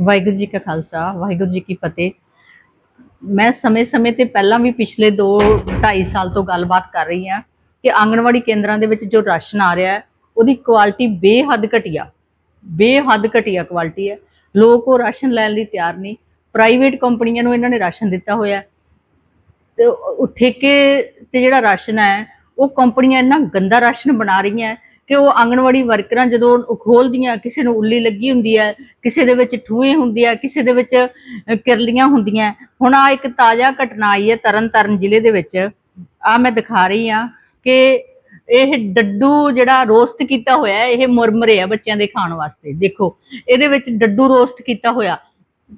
ਵਾਹਿਗੁਰੂ ਜੀ ਕਾ ਖਾਲਸਾ, ਵਾਹਿਗੁਰੂ ਜੀ ਕੀ ਫਤਿਹ। ਮੈਂ ਸਮੇਂ-ਸਮੇਂ ਤੇ ਪਹਿਲਾਂ ਵੀ ਪਿਛਲੇ 2 2.5 ਸਾਲ ਤੋਂ ਗੱਲਬਾਤ ਕਰ ਰਹੀ ਹਾਂ ਕਿ ਆਂਗਣਵਾੜੀ ਕੇਂਦਰਾਂ ਦੇ ਵਿੱਚ ਜੋ ਰਾਸ਼ਨ ਆ ਰਿਹਾ ਹੈ, ਉਹਦੀ ਕੁਆਲਿਟੀ ਬੇਹੱਦ ਘਟੀਆ ਬੇਹੱਦ ਘਟੀਆ ਕੁਆਲਿਟੀ ਹੈ। ਲੋਕ ਉਹ ਰਾਸ਼ਨ ਲੈਣ ਲਈ ਤਿਆਰ ਨਹੀਂ, ਪ੍ਰਾਈਵੇਟ ਕੰਪਨੀਆਂ ਨੂੰ ਇਹਨਾਂ ਨੇ ਰਾਸ਼ਨ ਦਿੱਤਾ ਹੋਇਆ ਹੈ। ਤੇ ਠੇਕੇ ਤੇ ਜਿਹੜਾ ਰਾਸ਼ਨ ਹੈ, ਉਹ ਕੰਪਨੀਆਂ ਇੰਨਾ ਗੰਦਾ ਰਾਸ਼ਨ ਬਣਾ ਰਹੀਆਂ ਕਿ ਉਹ ਆਂਗਣਵਾੜੀ ਵਰਕਰਾਂ ਜਦੋਂ ਉਹ ਖੋਲਦੀਆਂ, ਕਿਸੇ ਨੂੰ ਉੱਲੀ ਲੱਗੀ ਹੁੰਦੀ ਹੈ, ਕਿਸੇ ਦੇ ਵਿੱਚ ਠੂਏ ਹੁੰਦੇ ਆ ਕਿਸੇ ਦੇ ਵਿੱਚ ਕਿਰਲੀਆਂ ਹੁੰਦੀਆਂ ਹੁਣ ਆ ਇੱਕ ਤਾਜ਼ਾ ਘਟਨਾ ਆਈ ਹੈ ਤਰਨਤਾਰਨ ਜ਼ਿਲ੍ਹੇ ਦੇ ਵਿੱਚ। ਆ ਮੈਂ ਦਿਖਾ ਰਹੀ ਆ ਕਿ ਇਹ ਡੱਡੂ ਜਿਹੜਾ ਰੋਸਟ ਕੀਤਾ ਹੋਇਆ ਇਹ ਮੁਰਮਰੇ ਆ ਬੱਚਿਆਂ ਦੇ ਖਾਣ ਵਾਸਤੇ, ਦੇਖੋ। ਇਹਦੇ ਵਿੱਚ ਡੱਡੂ ਰੋਸਟ ਕੀਤਾ ਹੋਇਆ।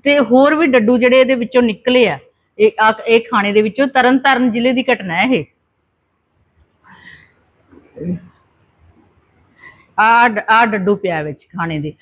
ਤੇ ਹੋਰ ਵੀ ਡੱਡੂ ਜਿਹੜੇ ਇਹਦੇ ਵਿੱਚੋਂ ਨਿਕਲੇ ਆ, ਇਹ ਇਹ ਖਾਣੇ ਦੇ ਵਿੱਚੋਂ ਤਰਨਤਾਰਨ ਜ਼ਿਲ੍ਹੇ ਦੀ ਘਟਨਾ ਹੈ ਇਹ। ਆ ਆ ਡੱਡੂ ਪਿਆ ਵਿੱਚ ਖਾਣੇ ਦੇ।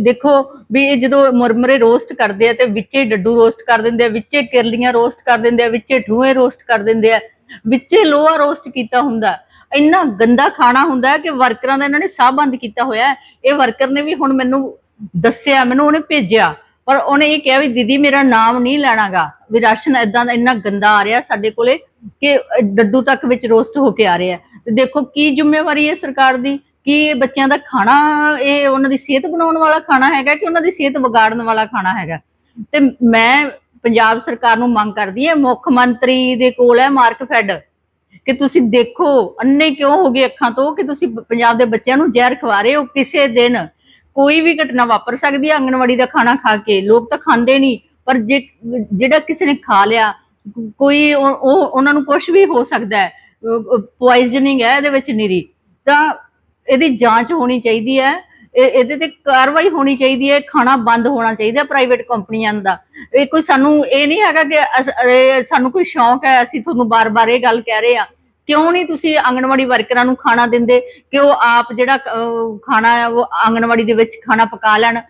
ਦੇਖੋ ਵੀ ਇਹ ਜਦੋਂ ਮੁਰਮਰੇ ਰੋਸਟ ਕਰਦੇ ਆ ਤੇ ਵਿੱਚੇ ਡੱਡੂ ਰੋਸਟ ਕਰ ਦਿੰਦੇ ਆ, ਵਿੱਚੇ ਕਿਰਲੀਆਂ ਰੋਸਟ ਕਰ ਦਿੰਦੇ ਆ, ਵਿੱਚੇ ਠੂਏ ਰੋਸਟ ਕਰ ਦਿੰਦੇ ਆ, ਵਿੱਚੇ ਲੋਹਾ ਰੋਸਟ ਕੀਤਾ ਹੁੰਦਾ। ਇੰਨਾ ਗੰਦਾ ਖਾਣਾ ਹੁੰਦਾ ਕਿ ਵਰਕਰਾਂ ਦਾ ਇਹਨਾਂ ਨੇ ਸਾਹ ਬੰਦ ਕੀਤਾ ਹੋਇਆ ਇਹ ਵਰਕਰ ਨੇ ਵੀ ਹੁਣ ਮੈਨੂੰ ਦੱਸਿਆ, ਮੈਨੂੰ ਉਹਨੇ ਭੇਜਿਆ, ਪਰ ਉਹਨੇ ਇਹ ਕਿਹਾ ਵੀ ਦੀਦੀ ਮੇਰਾ ਨਾਮ ਨਹੀਂ ਲੈਣਾਗਾ। ਵੀ ਰਾਸ਼ਨ ਇਦਾਂ ਦਾ ਇੰਨਾ ਗੰਦਾ ਆ ਰਿਹਾ ਸਾਡੇ ਕੋਲੇ ਕਿ ਡੱਡੂ ਤੱਕ ਵਿੱਚ ਰੋਸਟ ਹੋ ਕੇ ਆ ਰਿਹਾ ਤੇ ਦੇਖੋ ਕੀ ਜ਼ਿੰਮੇਵਾਰੀ ਹੈ ਸਰਕਾਰ ਦੀ? ਕੀ ਬੱਚਿਆਂ ਦਾ ਖਾਣਾ, ਇਹ ਉਹਨਾਂ ਦੀ ਸਿਹਤ ਬਣਾਉਣ ਵਾਲਾ ਖਾਣਾ ਹੈਗਾ ਕਿ ਉਹਨਾਂ ਦੀ ਸਿਹਤ ਵਿਗਾੜਨ ਵਾਲਾ ਖਾਣਾ ਹੈਗਾ? ਤੇ ਮੈਂ ਪੰਜਾਬ ਸਰਕਾਰ ਨੂੰ ਮੰਗ ਕਰਦੀ ਹਾਂ, ਮੁੱਖ ਮੰਤਰੀ ਦੇ ਕੋਲ ਹੈ ਮਾਰਕ ਫੈਡ, ਕਿ ਤੁਸੀਂ ਦੇਖੋ ਅੰਨੇ ਕਿਉਂ ਹੋ ਗਏ ਅੱਖਾਂ ਤੋਂ ਕਿ ਤੁਸੀਂ ਪੰਜਾਬ ਦੇ ਬੱਚਿਆਂ ਨੂੰ ਜ਼ਹਿਰ ਖਵਾ ਰਹੇ ਹੋ ਕਿਸੇ ਦਿਨ। ਕੋਈ ਵੀ ਘਟਨਾ ਵਾਪਰ ਸਕਦੀ ਹੈ ਅੰਗਨਵਾੜੀ ਦਾ ਖਾਣਾ ਖਾ ਕੇ। ਲੋਕ ਤਾਂ ਖਾਂਦੇ ਨਹੀਂ, ਪਰ ਜੇ, ਜਿਹੜਾ ਕਿਸੇ ਨੇ ਖਾ ਲਿਆ ਕੋਈ ਉਹ ਉਹਨਾਂ ਨੂੰ ਕੁਝ ਵੀ ਹੋ ਸਕਦਾ ਹੈ। ਪੋਇਜ਼ਨਿੰਗ ਹੈ ਇਹਦੇ ਵਿੱਚ ਨਿਰੀ। ਤਾਂ ਇਹਦੀ ਜਾਂਚ ਹੋਣੀ ਚਾਹੀਦੀ ਹੈ, ਇਹ ਇਹਦੇ ਤੇ ਕਾਰਵਾਈ ਹੋਣੀ ਚਾਹੀਦੀ ਹੈ, ਖਾਣਾ ਬੰਦ ਹੋਣਾ ਚਾਹੀਦਾ ਪ੍ਰਾਈਵੇਟ ਕੰਪਨੀਆਂ ਦਾ। ਇਹ ਕੋਈ ਸਾਨੂੰ ਇਹ ਨਹੀਂ ਹੈਗਾ ਕਿ ਅਸ- ਇਹ ਸਾਨੂੰ ਕੋਈ ਸ਼ੌਂਕ ਹੈ, ਅਸੀਂ ਤੁਹਾਨੂੰ ਬਾਰ-ਬਾਰ ਇਹ ਗੱਲ ਕਹਿ ਰਹੇ ਆ ਕਿਉਂ ਨਹੀਂ ਤੁਸੀਂ ਆਂਗਣਵਾੜੀ ਵਰਕਰਾਂ ਨੂੰ ਖਾਣਾ ਦਿੰਦੇ ਕਿ ਉਹ ਆਪ ਜਿਹੜਾ ਖਾਣਾ ਹੈ ਉਹ ਆਂਗਣਵਾੜੀ ਦੇ ਵਿੱਚ ਖਾਣਾ ਪਕਾ ਲੈਣ?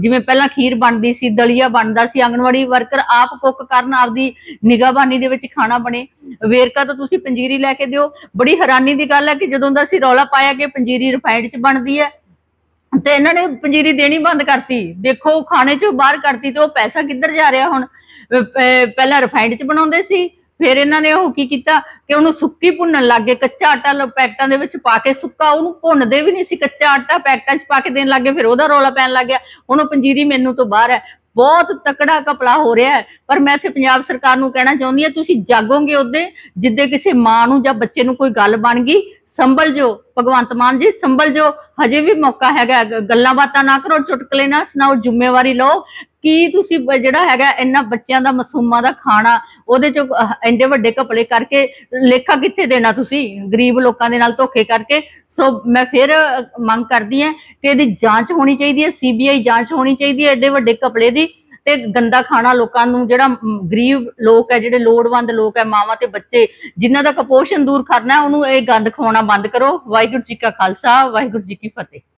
ਜਿਵੇਂ ਪਹਿਲਾਂ ਖੀਰ ਬਣਦੀ ਸੀ, ਦਲੀਆ ਬਣਦਾ ਸੀ, ਆਂਗਣਵਾੜੀ ਵਰਕਰ ਆਪ ਕੁੱਕ ਕਰਨ ਆਪਦੀ ਨਿਗਾਹਬਾਨੀ ਦੇ ਵਿੱਚ ਖਾਣਾ ਬਣੇ। ਵੇਰਕਾ ਤੋਂ ਤੁਸੀਂ ਪੰਜੀਰੀ ਲੈ ਕੇ ਦਿਓ। ਬੜੀ ਹੈਰਾਨੀ ਦੀ ਗੱਲ ਹੈ ਕਿ ਜਦੋਂ ਦਾ ਅਸੀਂ ਰੌਲਾ ਪਾਇਆ ਕਿ ਪੰਜੀਰੀ ਰਿਫਾਈਨਡ ਚ ਬਣਦੀ ਹੈ, ਤੇ ਇਹਨਾਂ ਨੇ ਪੰਜੀਰੀ ਦੇਣੀ ਬੰਦ ਕਰਤੀ। ਦੇਖੋ ਖਾਣੇ ਚੋਂ ਬਾਹਰ ਕਰਤੀ ਤੇ ਉਹ ਪੈਸਾ ਕਿੱਧਰ ਜਾ ਰਿਹਾ ਹੁਣ? ਪਹਿਲਾਂ ਰਿਫਾਈਨਡ ਚ ਬਣਾਉਂਦੇ ਸੀ, ਫਿਰ ਇਹਨਾਂ ਨੇ ਉਹ ਕੀ ਕੀਤਾ? ਕਿ ਉਹਨੂੰ ਸੁੱਕੀ ਭੁੰਨਣ ਲੱਗੇ ਕੱਚਾ ਆਟਾ ਲ- ਪੈਕਟਾਂ ਦੇ ਵਿੱਚ ਪਾ ਕੇ ਸੁੱਕਾ ਉਹਨੂੰ ਭੁੰਨਦੇ ਵੀ ਨਹੀਂ ਸੀ, ਕੱਚਾ ਆਟਾ ਪੈਕਟਾਂ 'ਚ ਪਾ ਕੇ ਦੇਣ ਲੱਗੇ ਫਿਰ ਉਹਦਾ ਰੌਲਾ ਪੈਣ ਲੱਗ ਗਿਆ। ਹੁਣ ਉਹ ਪੰਜੀਰੀ ਮੈਨੂੰ ਤੋਂ ਬਾਹਰ ਹੈ। ਬਹੁਤ ਤਕੜਾ ਕਪਲਾ ਹੋ ਰਿਹਾ ਹੈ। ਪਰ ਮੈਂ ਇੱਥੇ ਪੰਜਾਬ ਸਰਕਾਰ ਨੂੰ ਕਹਿਣਾ ਚਾਹੁੰਦੀ ਹਾਂ ਤੁਸੀਂ ਜਾਗੋਗੇ ਉਹਦੇ ਜਿੱਦੇ ਕਿਸੇ ਮਾਂ ਨੂੰ ਜਾਂ ਬੱਚੇ ਨੂੰ ਕੋਈ ਗੱਲ ਬਣ ਗਈ ਸੰਭਲ ਜੋ ਭਗਵੰਤ ਮਾਨ ਜੀ ਸੰਭਲ ਜੋ ਹਜੇ ਵੀ ਮੌਕਾ ਹੈਗਾ ਗੱਲਾਂ ਬਾਤਾਂ ਨਾ ਕਰੋ ਚੁਟਕਲੇ ਨਾ ਸੁਣਾਓ ਜ਼ਿੰਮੇਵਾਰੀ ਲਓ। ਕੀ ਤੁਸੀਂ ਜਿਹੜਾ ਹੈਗਾ ਇੰਨਾ ਬੱਚਿਆਂ ਦਾ ਮਾਸੂਮਾਂ ਦਾ ਖਾਣਾ ਉਹਦੇ ਚ ਅਹ, ਇੰਨੇ ਵੱਡੇ ਘਪਲੇ ਕਰਕੇ ਲੇਖਾ ਕਿੱਥੇ ਦੇਣਾ ਤੁਸੀਂ? ਗਰੀਬ ਲੋਕਾਂ ਦੇ ਨਾਲ ਧੋਖੇ ਕਰਕੇ। ਸੋ ਮੈਂ ਫਿਰ ਮੰਗ ਕਰਦੀ ਹਾਂ ਕਿ ਇਹਦੀ ਜਾਂਚ ਹੋਣੀ ਚਾਹੀਦੀ ਹੈ ਸੀਬੀਆਈ ਜਾਂਚ ਹੋਣੀ ਚਾਹੀਦੀ ਹੈ ਐਡੇ ਵੱਡੇ ਘਪਲੇ ਦੀ। ਤੇ ਗੰਦਾ ਖਾਣਾ ਲੋਕਾਂ ਨੂੰ, ਜਿਹੜਾ ਗਰੀਬ ਲੋਕ ਹੈ, ਜਿਹੜੇ ਲੋੜਵੰਦ ਲੋਕ ਹੈ, ਮਾਵਾਂ ਤੇ ਬੱਚੇ, ਜਿਨ੍ਹਾਂ ਦਾ ਕੁਪੋਸ਼ਣ ਦੂਰ ਕਰਨਾ ਉਹਨੂੰ ਇਹ ਗੰਦ ਖਵਾਉਣਾ ਬੰਦ ਕਰੋ। ਵਾਹਿਗੁਰੂ ਜੀ ਕਾ ਖਾਲਸਾ, ਵਾਹਿਗੁਰੂ ਜੀ ਕੀ ਫਤਿਹ।